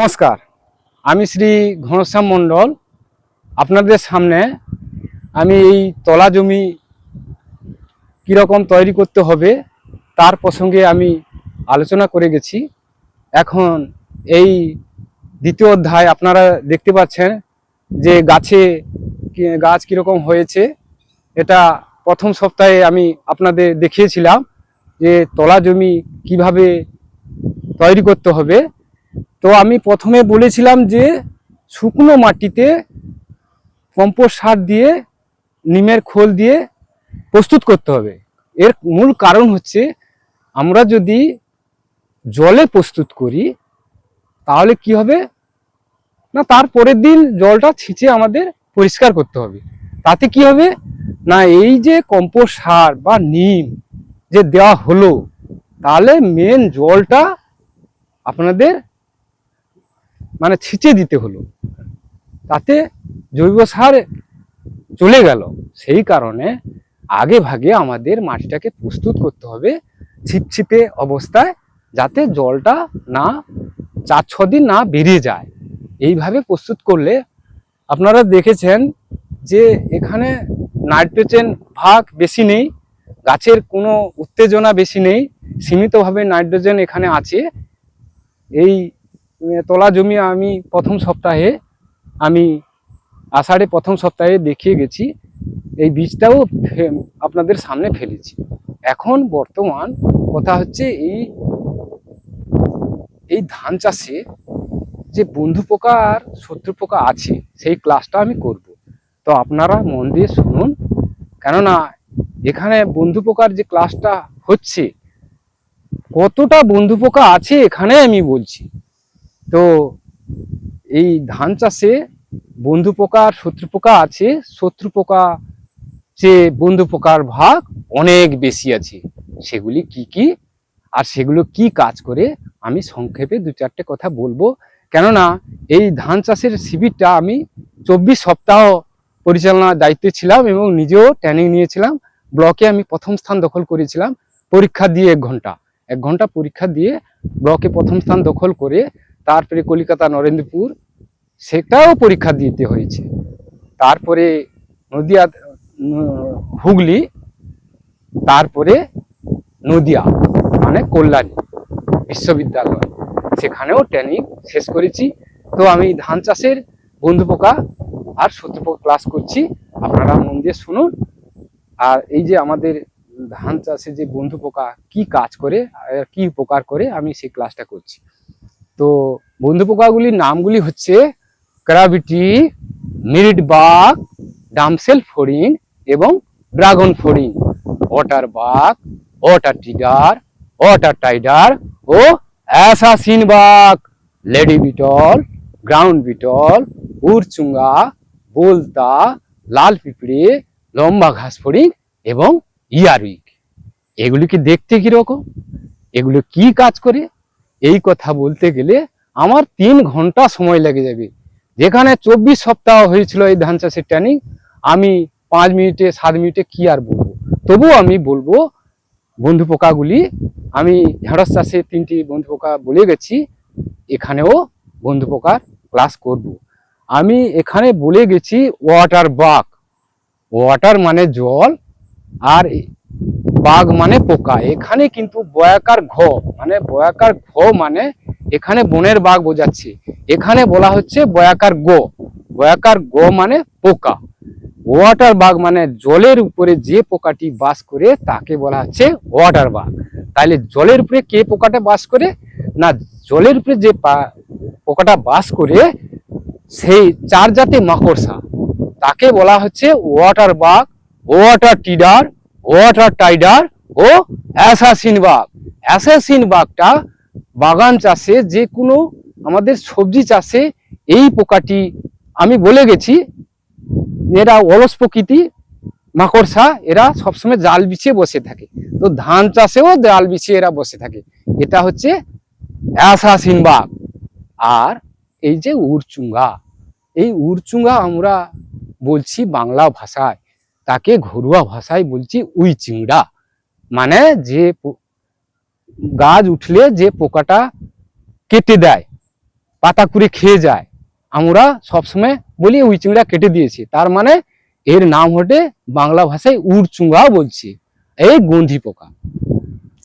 নমস্কার, আমি শ্রী ঘনশ্যাম মণ্ডল। আপনাদের সামনে আমি এই তলা জমি কীরকম তৈরি করতে হবে তার প্রসঙ্গে আমি আলোচনা করে গেছি। এখন এই দ্বিতীয় অধ্যায় আপনারা দেখতে পাচ্ছেন যে গাছে গাছ কীরকম হয়েছে। এটা প্রথম সপ্তাহে আমি আপনাদের দেখিয়েছিলাম যে তলা জমি কীভাবে তৈরি করতে হবে। তো আমি প্রথমে বলেছিলাম যে শুকনো মাটিতে কম্পোস্ট সার দিয়ে, নিমের খোল দিয়ে প্রস্তুত করতে হবে। এর মূল কারণ হচ্ছে আমরা যদি জলে প্রস্তুত করি, তাহলে কি হবে? না, তার পরের দিন জলটা ছিঁচে আমাদের পরিষ্কার করতে হবে। তাতে কি হবে? না, এই যে কম্পোস্ট সার বা নিম যে দেওয়া হলো, তাহলে মেন জলটা আপনাদের মানে ছিঁচে দিতে হলো। তাতে জৈব সার চলে গেল। সেই কারণে আগে ভাগে আমাদের মাটিটাকে প্রস্তুত করতে হবে ছিপছিপে অবস্থায় যাতে জলটা না চার ছ দিন না বেরিয়ে যায়। এইভাবে প্রস্তুত করলে আপনারা দেখেছেন যে এখানে নাইট্রোজেন ভাগ বেশি নেই, গাছের কোনো উত্তেজনা বেশি নেই, সীমিতভাবে নাইট্রোজেন এখানে আছে। এই তলা জমি আমি প্রথম সপ্তাহে, আমি আষাঢ়ে প্রথম সপ্তাহে দেখিয়ে গেছি। এই বীজটাও আপনাদের সামনে ফেলেছি। এখন বর্তমান কথা হচ্ছে এই এই ধান চাষে যে বন্ধু পোকা আর শত্রু পোকা আছে, সেই ক্লাসটা আমি করব। তো আপনারা মন দিয়ে শুনুন। কেননা, এখানে বন্ধু পোকার যে ক্লাসটা হচ্ছে, কতটা বন্ধু পোকা আছে এখানে আমি বলছি। তো এই ধান চাষে বন্ধু পোকা শত্রু পোকা আছে, শত্রু পোকা যে বন্ধু পোকার ভাগ অনেক বেশি আছে। সেগুলি কি কি? আর সেগুলো কি কাজ করে? আমি সংক্ষেপে দু চারটে কথা বলব। কেননা এই ধান চাষের শিবিরটা আমি চব্বিশ সপ্তাহ পরিচালনার দায়িত্বে ছিলাম এবং নিজেও ট্রেনিং নিয়েছিলাম। ব্লকে আমি প্রথম স্থান দখল করেছিলাম। পরীক্ষা দিয়ে এক ঘণ্টা। এক ঘণ্টা পরীক্ষা দিয়ে ব্লকে প্রথম স্থান দখল করে তারপরে কলিকাতা, নরেন্দ্রপুর, সেটাও পরীক্ষা দিতে হয়েছে। তারপরে নদিয়া, হুগলি, তারপরে নদিয়া মানে কল্যাণী বিশ্ববিদ্যালয়। সেখানেও ট্রেনিং শেষ করেছি। তো আমি ধান চাষের বন্ধু পোকা আর শত্রু পোকা ক্লাস করছি। আপনারা মন দিয়ে শুনুন। আর এই যে আমাদের ধান চাষে যে বন্ধু পোকা কি কাজ করে, আর কি উপকার করে, আমি সেই ক্লাসটা করছি। তো বন্ধু পোকাগুলির নামগুলি হচ্ছে ক্রাবিটি মিরিট বাগ ডামসেল ফড়িং এবং ড্রাগন ফড়িং water bug water tiger water টাইডার ও assassin bug lady beetle ground beetle উড়চুঙ্গা, বোলতা লাল পিঁপড়ে লম্বা ঘাস ফড়িং এবং ইয়ারউইক। এগুলিকে দেখতে কীরকম? এগুলো কি কাজ করে? এই কথা বলতে গেলে আমার তিন ঘণ্টা সময় লেগে যাবে। যেখানে চব্বিশ সপ্তাহ হয়েছিল এই ধান চাষের ট্রেনিং আমি পাঁচ মিনিটে, সাত মিনিটে কি আর বলব? তবুও আমি বলব, বন্ধু পোকাগুলি, আমি ঢেঁড়স চাষে তিনটি বন্ধু পোকা বলে গেছি, এখানেও বন্ধু পোকার ক্লাস করব। আমি এখানে বলে গেছি ওয়াটার বাগ ওয়াটার মানে জল, আর বাঘ মানে পোকা। এখানে কিন্তু বয়াকার ঘ মানে বয়াকার ঘ মানে এখানে বনের বাঘ বোঝাচ্ছে। এখানে বলা হচ্ছে বয়াকার গো। বয়াকার গো মানে পোকা। ওয়াটার বাঘ মানে জলের উপরে যে পোকাটি বাস করে, তাকে বলা হচ্ছে ওয়াটার বাঘ। তাহলে জলের উপরে কে পোকাটা বাস করে? না, জলের উপরে যে পোকাটা বাস করে, সেই চার জাতি মাকড়সা। তাকে বলা হচ্ছে ওয়াটার বাঘ, ওয়াটার টিডার ওয়াটার টাইডার ও অ্যাসাসিন বাঘ। অ্যাসাসিন বাঘটা বাগান চাষে যে কোনো আমাদের সবজি চাষে এই পোকাটি, আমি বলে গেছি, এরা অলস প্রকৃতি, মাকড়সা, এরা সবসময় জাল বিছিয়ে বসে থাকে। তো ধান চাষেও জাল বিছিয়ে এরা বসে থাকে। এটা হচ্ছে অ্যাসাসিন বাঘ। আর এই যে উড়চুঙ্গা, এই উড়চুঙ্গা আমরা বলছি বাংলা ভাষায়। তাকে ঘরোয়া ভাষায় বলছি উই চিংড়া। মানে যে গাছ উঠলে যে পোকাটা কেটে দেয়, পাতা কুড়ে খেয়ে যায়, আমরা সবসময় বলি উই চিংড়া কেটে দিয়েছি। তার মানে এর নাম হটে বাংলা ভাষায় উড়চুঙ্গা বলছি, এই গন্ধি পোকা।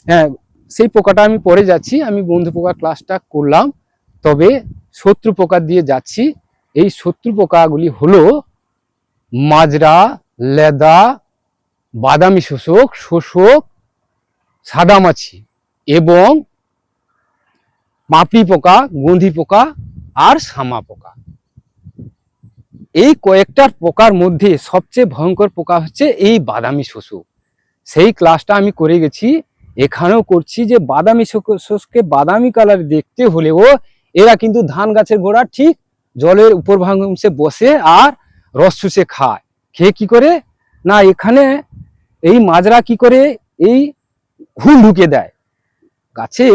হ্যাঁ সেই পোকাটা আমি পরে যাচ্ছি, আমি গন্ধি পোকা ক্লাসটা করলাম, তবে শত্রু পোকা দিয়ে যাচ্ছি। এই শত্রু পোকাগুলি হলো মাজরা লেদা, বাদামি শোষক শোষক সাদামাছি এবং পাপড়ি পোকা গন্ধি পোকা আর শামা পোকা। এই কয়েকটার পোকার মধ্যে সবচেয়ে ভয়ঙ্কর পোকা হচ্ছে এই বাদামি শোষক। সেই ক্লাসটা আমি করে গেছি, এখানেও করছি যে বাদামি শোষকে বাদামি কালার দেখতে হলেও এরা কিন্তু ধান গাছের গোড়া ঠিক জলের উপর ভাঙে বসে আর রস চুষে খায়। খেয়ে কি করে? না, এখানে এই মাজরা কি করে? এই হুল ঢুকে দেয়। গাছে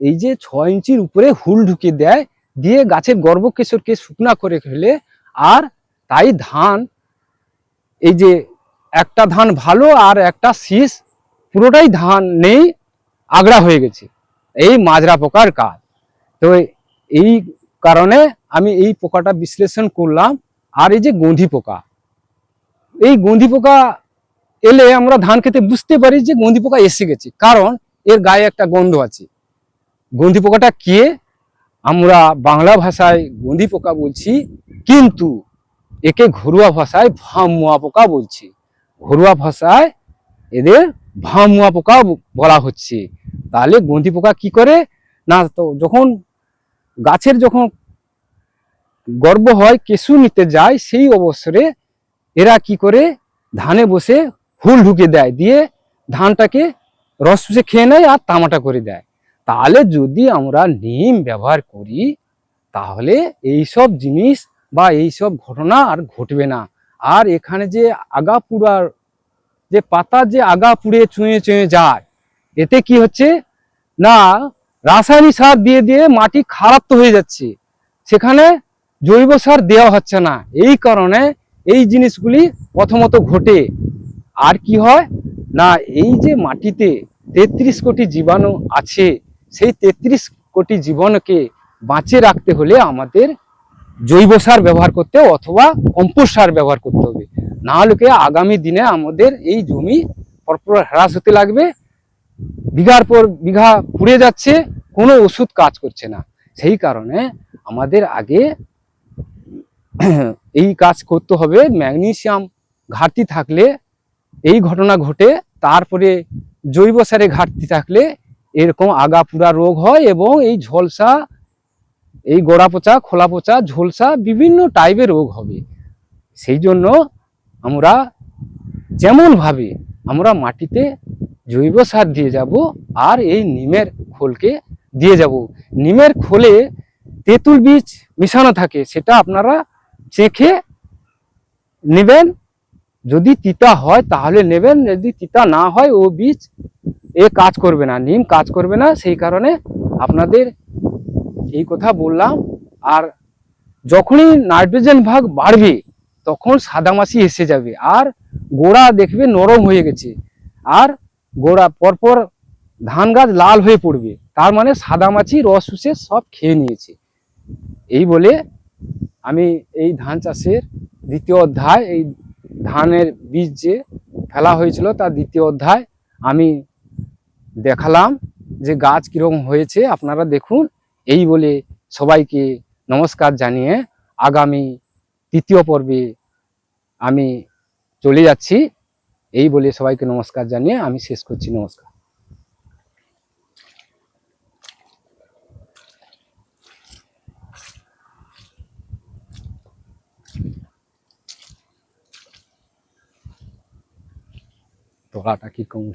এই যে ছ ইঞ্চির উপরে হুল ঢুকে দেয়, দিয়ে গাছের গর্ভকেশরকে শুকনা করে ফেলে, আর তাই ধান, এই যে একটা ধান ভালো আর একটা শীষ, পুরোটাই ধান নেই আগড়া হয়ে গেছে। এই মাজরা পোকার কাজ। তো এই কারণে আমি এই পোকাটা বিশ্লেষণ করলাম, আর এই যে গন্ধি পোকা। এই গন্ধি পোকা এলে আমরা ধান খেতে বুঝতে পারি যে গন্ধি পোকা এসে গেছে। কারণ এর গায়ে একটা গন্ধ আছে। গন্ধি পোকাটা কে? আমরা বাংলা ভাষায় গন্ধি পোকা বলছি, কিন্তু একে ঘরোয়া ভাষায় ভামুয়া পোকা বলছি। ঘরোয়া ভাষায় এদের ভামুয়া পোকা বলা হচ্ছে। তাহলে গন্ধি পোকা কি করে? না, তো যখন গাছের যখন গর্ব হয়, কেঁচু নিতে যায়, সেই অবসরে এরা কি করে? ধানে বসে হুল ঢুকে দেয়, দিয়ে ধানটাকে রস চুষে খেয়ে নেয় আর তামাটা করে দেয়। তাহলে যদি আমরা নিম ব্যবহার করি, তাহলে এই সব জিনিস বা এই সব ঘটনা আর ঘটবে না। আর এখানে যে আগা পুড়ার যে পাতা যে আগা পুড়ে চুঁয়ে চুঁয়ে যায়, এতে কি হচ্ছে? না, রাসায়নিক সার দিয়ে দিয়ে মাটি খারাপ তো হয়ে যাচ্ছে। সেখানে জৈব সার দেওয়া হচ্ছে না। এই কারণে এই জিনিসগুলি প্রথমত ঘটে। আর কি হয়? না, এই যে মাটিতে তেত্রিশ কোটি জীবাণু আছে, সেই তেত্রিশ কোটি জীবাণুকে বাঁচিয়ে রাখতে হলে আমাদের জৈব সার ব্যবহার করতে অথবা কম্পোস্ট সার ব্যবহার করতে হবে। না হলে আগামী দিনে আমাদের এই জমি পরপর হ্রাস হতে লাগবে, বিঘার পর বিঘা পুড়ে যাচ্ছে, কোনো ওষুধ কাজ করছে না। সেই কারণে আমাদের আগে এই কাজ করতে হবে। ম্যাগনেসিয়াম ঘাটতি থাকলে এই ঘটনা ঘটে। তারপরে জৈব সারে ঘাটতি থাকলে এরকম আগাপুরা রোগ হয় এবং এই ঝলসা, এই গোড়া পচা, খোলা পচা, ঝলসা বিভিন্ন টাইপের রোগ হবে। সেই জন্য আমরা যেমন ভাবে আমরা মাটিতে জৈব সার দিয়ে যাব আর এই নিমের খোলকে দিয়ে যাব। নিমের খোলে তেঁতুল বীজ মিশানো থাকে, সেটা আপনারা চেখে নেবেন। যদি তিতা হয়, তাহলে নেবেন। যদি তিতা না হয়, ও বীজ এ কাজ করবে না, নিম কাজ করবে না। সেই কারণে আপনাদের এই কথা বললাম। আর যখনই নাইট্রোজেন ভাগ বাড়বে, তখন সাদামাছি এসে যাবে। আর গোড়া দেখবে নরম হয়ে গেছে। আর গোড়া পরপর ধান গাছ লাল হয়ে পড়বে। তার মানে সাদামাছি রস শুষে সব খেয়ে নিয়েছে। এই বলে আমি এই ধান চাষের দ্বিতীয় অধ্যায়, এই ধানের বীজ যে ফেলা হয়েছিল তার দ্বিতীয় অধ্যায় আমি দেখালাম যে গাছ কীরকম হয়েছে। আপনারা দেখুন, এই বলে সবাইকে নমস্কার জানিয়ে আগামী তৃতীয় পর্বে আমি চলে যাচ্ছি। এই বলে সবাইকে নমস্কার জানিয়ে আমি শেষ করছি। নমস্কার। torrar tá aqui com o.